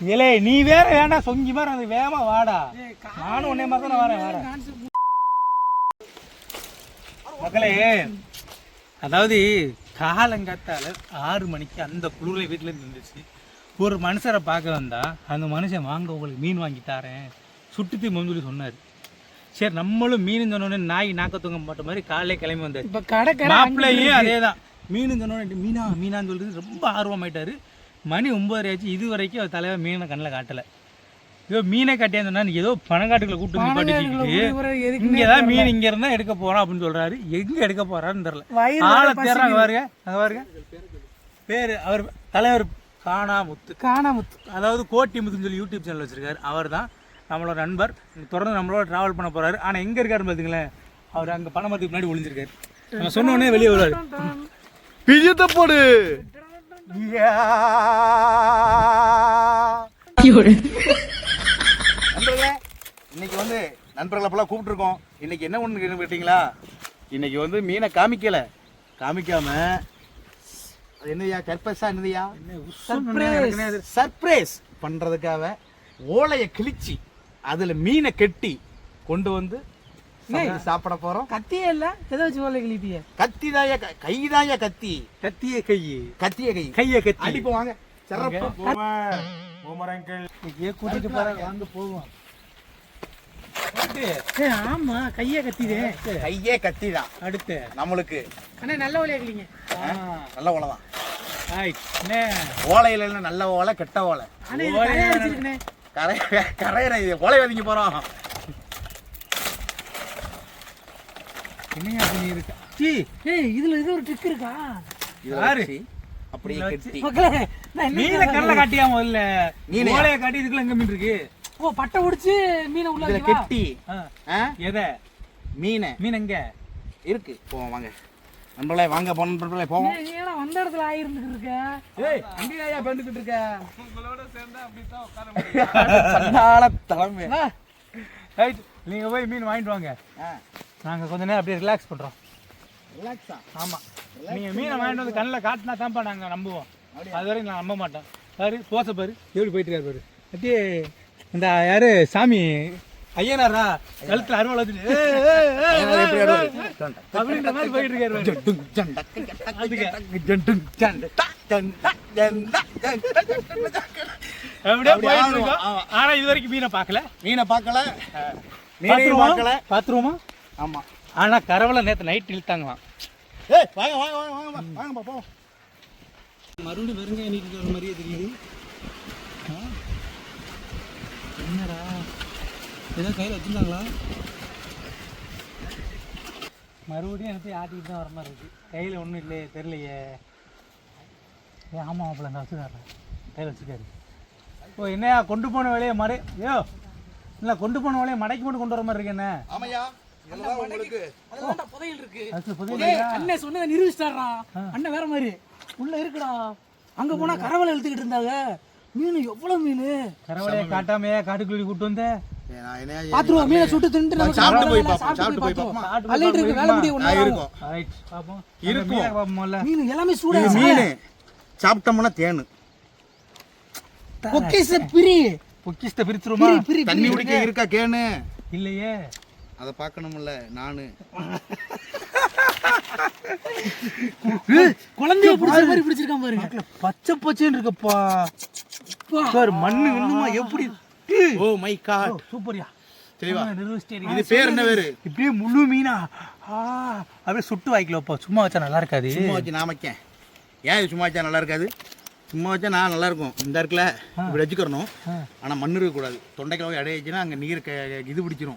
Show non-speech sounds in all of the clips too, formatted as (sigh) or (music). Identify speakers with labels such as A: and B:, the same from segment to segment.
A: இலே நீ வேற வேண்டாம் சொங்கி மாதிரி அது வேகமா வாடா. நானும் உன்னை மாதிரி தானே வரேன் வரேன் மக்களே அதாவது காலங்காத்தால ஆறு மணிக்கு அந்த குளிரில் வீட்டில் இருந்து இருந்துச்சு ஒரு மனுஷரை பார்க்க வந்தா அந்த மனுஷன் வாங்க உங்களுக்கு மீன் வாங்கி தரேன் சுட்டுத்தி சொல்லி சொன்னார். சரி நம்மளும் மீன் சொன்னோடனே நாய் நாக்க தூங்க மாட்ட மாதிரி காலையிலே கிளம்பி வந்தார்.
B: இப்ப கடற்கரை
A: மாப்பிள்ளையும் அதே தான் மீன் சொன்னோடனே மீனா மீனான்னு சொல்லிட்டு ரொம்ப ஆர்வமாயிட்டாரு. மணி ஒன்பதரை ஆச்சு. இது வரைக்கும் அவர் தலைவர் மீனை கண்ணில் காட்டலை. ஏதோ மீனை கட்டியான்னு சொன்னா ஏதோ பணக்காட்டுக்குள்ள
B: எதுக்கு
A: இங்க ஏதாவது மீன் இங்க இருந்தா எடுக்க போறோம் அப்படின்னு சொல்றாரு. எங்க எடுக்க போறாருன்னு தெரியல.
B: வயிறு
A: ஆளை தேடுறாங்க பாருங்க. அங்க பாருங்க. பேரு அவர் தலைவர் காணாமுத்து.
B: காணாமுத்து.
A: அதாவது கோட்டி முத்துன்னு சொல்லி யூடியூப் சேனல் வச்சிருக்காரு. அவர் தான் நம்மளோட நண்பர். தொடர்ந்து நம்மளோட டிராவல் பண்ண போறாரு. ஆனா எங்க இருக்காருன்னு பாத்தீங்களேன் அவர் அங்க பணமரத்துக்கு முன்னாடி ஒளிஞ்சிருக்காரு. நம்ம சொன்ன உடனே வெளியே வருவாரு.
C: பிஜத்தை போடு நண்பர்களே இன்னைக்கு வந்து நண்பர்களை அப்பெல்லாம் கூப்பிட்டுருக்கோம். இன்னைக்கு என்ன ஒன்று கேட்டீங்களா? இன்னைக்கு வந்து மீனை காமிக்கல. காமிக்காம அது என்னதுயா கற்பஸா என்னதுயா சர்ப்ரைஸ் பண்றதுக்காக ஓலையை கிழிச்சு அதுல மீனை கெட்டி கொண்டு வந்து சாப்பிட போறோம்.
B: கத்தியே இல்ல? எதை வச்சு ஓலை கிழிப்பிய
C: கத்தி தாயா கைதாயா கத்தி?
A: கத்திய கை
C: கத்திய கை
A: கைய கத்தி.
C: அடிப்போம் வாங்க. சிறப்பு
A: இங்கேயே கூட்டிட்டு போறாங்க. வாங்க போவோம்.
B: ஏ ஆமா கையே கத்திதே.
C: கையே கத்தி தான்
A: அடுத்து.
C: நம்மளுக்கு.
B: அண்ணா நல்ல ஓலையா கிளிங்க
C: நல்ல ஓலை தான் ஓலையில நல்ல ஓலை கெட்ட ஓலை. கரையிற ஓலை வதிங்க போறோம்.
A: என்னையா பண்ணி இருக்கா? சீ
B: ஏய் இதுல இது ஒரு ட்ரிக் இருக்கா?
A: யாரு?
C: அப்படியே கட்டி.
B: மக்களே
A: மீனை கண்ணில் காட்டியா முதல்ல?
C: மீனையா?
A: ஓலைய காட்டி இதுக்குள்ள எங்க மீன் இருக்கு?
B: ஓ பட்டை உடிச்சு மீனை உள்ள
C: இதுல? கெட்டி.
A: எதை?
C: மீனை.
A: மீன் எங்க?
C: இருக்கு. போவோம் வாங்க. நண்பர்களே வாங்க போன நண்பர்களே போவோம்.
B: ஏன்னா வந்த இடத்துல ஆயிருந்துட்டு இருக்க?
C: ஏய் அங்கேயா பேண்டுக்கிட்டு இருக்க? (laughs) சண்டாள தலைமை.
B: வா.
A: ரைட் நீங்க போய் மீன் வாங்கிட்டு வாங்க. நாங்க கொஞ்ச நேரம் அப்படியே ரிலாக்ஸ் பண்றோம்.
C: ரிலாக்ஸா
A: ஆமா. நீங்க மீனை வாங்கிட்டு வந்து கண்ணில் காட்டினா தான்ப்பா நாங்க நம்புவோம். அது வரைக்கும் நான் நம்ப மாட்டோம் பாரு போச பாரு. எப்படி போயிட்டு இருக்காரு பாரு. அப்படியே இந்த யாரு சாமி ஐயனாரா? கழுத்துல அருவாள் அப்படின்ற மாதிரி போயிட்டு இருக்காரு. அப்படியே. ஆனா இது வரைக்கும் மீனை பார்க்கல.
C: மீனை பார்க்கல. மீனையும்
A: பாத்துருவோமா?
C: பார்க்கல.
A: பாத்துருவோமா?
C: ஆமா.
A: ஆனா கரவலை நேத்து நைட் இழுத்தாங்களாம்
C: ஏய் வாங்க வாங்க வாங்க வாங்க வாங்க போவோம்
A: மறுபடியும் வெறுங்க எண்ணிட்டு வர மாதிரியே தெரியுது? என்னடா? ஏதோ கையில் வச்சுருந்தாங்களா? மறுபடியும் எனக்கு ஆட்டிட்டு தான் வர மாதிரி இருக்கு. கையில் ஒன்றும் இல்லையே தெரியலையே. ஏ ஆமாம் அப்பல நான் வச்சுக்காரேன் கையில் வச்சுக்காரு ஓ என்னையா கொண்டு போன வேலையை மறை ஐயோ இல்லை கொண்டு போன வேலையை மடக்கி மட்டும் கொண்டு வர மாதிரி இருக்கு என்ன?
C: ஆமையா? இதெல்லாம் உங்களுக்கு.
B: அதுல புதையல் இருக்கு.
A: அது புதிய
B: ஏய், அண்ணன் சொன்னதை நிரூபிச்சிட்டாரா அண்ணன் வேற மாதிரி. உள்ள இருக்குடா. அங்க போனா கரவலை இழுத்துக்கிட்டு இருந்தாங்க. மீன் எவ்வளவு மீன்?
A: கரவலையை காட்டாமையே காட்டுக்குள்ளி கூட்டு வந்த?
B: பாத்துருவா மீனை சுட்டு தின்ட்டு நமக்கு
C: சாப்பிட்டு போய் பார்ப்போம்,
B: சாப்பிட்டு போய் பார்ப்போம் அள்ளிட்டு இருக்கு வேலை முடிய ஒண்ணு
C: இருக்கும்.
A: ரைட் பார்ப்போம்
C: இருக்கும்.
A: மீனை பார்ப்போம்ல
B: மீன் எல்லாமே சூடா
C: மீன். சாப்பிட்டோம்னா தேனு.
B: பொக்கிச பிரி.
A: பொக்கிஷ்ட பிரிச்சிருமா
B: பிரி பிரி
C: தண்ணி குடிக்க இருக்கா கேனு?
A: இல்லையே.
C: அதை பார்க்கணும்ல நானு.
B: குழந்தைய பிடிச்ச மாதிரி பிடிச்சிருக்கான் பாருங்க
A: பச்சை பச்சைன்னு இருக்கப்பா. சார் மண்ணு இன்னுமா எப்படி?
C: Oh my god.
A: சூப்பர்யா
C: தெளிவா. இது பேர் என்ன பேரு
A: இப்படியே முழு மீனா. ஆ அப்படியே சுட்டு வாய்க்கலப்பா சும்மா வச்சா நல்லா இருக்காது.
C: சும்மா வச்சு நான் வைக்கேன். ஏன் இது சும்மா வச்சா நல்லா இருக்காது? சும்மா வச்சா நான் நல்லா இருக்கும் இந்த இருக்குல்ல இப்படி வச்சுக்கிறணும். ஆனா மண் இருக்கக்கூடாது. தொண்டைக்குள்ள போய் அடையிச்சுன்னா அங்க நீர் க- இது பிடிச்சிரும்.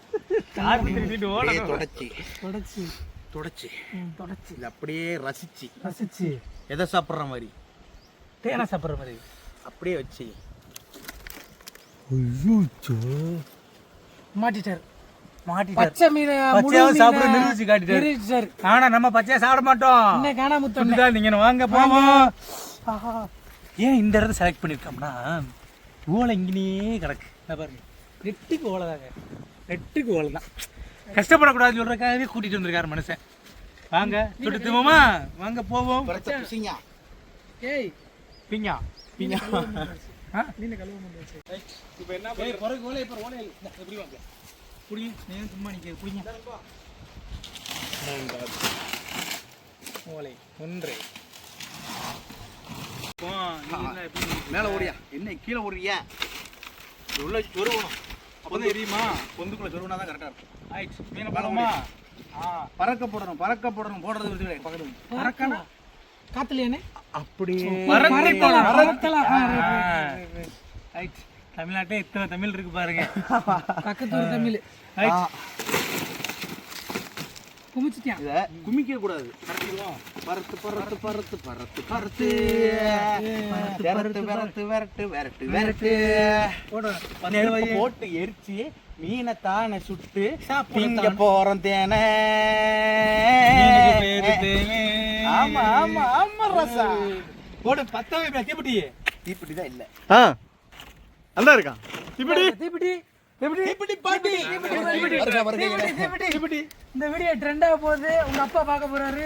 C: தொடச்சி.
B: தொடச்சு.
C: தொடச்சி.
B: தொடச்சு.
C: இது அப்படியே ரசிச்சு.
A: ரசிச்சு.
C: எதை சாப்பிட்ற மாதிரி?
A: தேனை சாப்பிட்ற மாதிரி.
C: அப்படியே வச்சு.
B: மாட்டிட்டார். பச்சை மீன்
A: சாப்பிட காட்டிட்டாரு. ஆனா நம்ம பச்சையா சாப்பிட மாட்டோம்.
B: காணாம?
A: நீங்க வாங்க போவோம். ஏன் இந்த இடத்த செலக்ட் பண்ணிருக்கோம்னா ஓலை இங்கேயே கிடக்கு. இந்த பாருங்க. நெட்டுக்கு ஓலை தாங்க. நெட்டுக்கு ஓலை தான். கஷ்டப்படக்கூடாதுன்னு சொல்றதுக்காகவே கூட்டிட்டு வந்திருக்காரு மனுஷன். வாங்க சுட்டு திமுமா வாங்க போவோம்.
C: பிசிங்க.
B: ஏய்.
A: பிங்கா. பிங்கா. இப்போ என்ன பிறகு ஓலை இப்போ ஓலை எப்படி வாங்க.
B: புடிங்க சும்மா நிக்க புடிங்க.
A: ஓலை ஒன்று இப்போ நீ என்ன எப்படி
C: மேலே ஓடியா. என்ன கீழே ஓடுறியா? உள்ள சொருவணும் அப்போ தான் எரியுமா? பொந்துக்குள்ள சொருவினா தான் கரெக்டாக இருக்கும்.
A: ஆயிடுச்சு. மீனை ஆ.
C: பறக்க போடணும் பறக்க போடணும் போடுறது விட்டு பக்கத்து
B: பறக்கணா காத்துலையானே
C: அப்படியே.
A: தமிழ்நாட்டில் இத்தனை தமிழ் இருக்கு பாருங்க.
B: பக்கத்து தமிழ். குமிச்சிட்டியான்
C: இதை குமிக்க கூடாது. பறத்து பறத்து பறத்து பறத்து பறத்து விரட்டு விரட்டு விரட்டு விரட்டு விரட்டு. போட்டு எரிச்சு மீனை தானே சுட்டு திங்க போறோம் தேனே. ஆமா ஆமா ஆமா ரசா.
A: போடு பத்தவே தீப்பட்டி
C: இப்படிதான் இல்ல.
D: ஆ நல்லா இருக்கான்
B: இப்படி தீப்பிடி
A: தீப்பட்டி.
B: இந்த வீடியோ ட்ரெண்டாக போகுது. உங்க அப்பா பார்க்க போறாரு.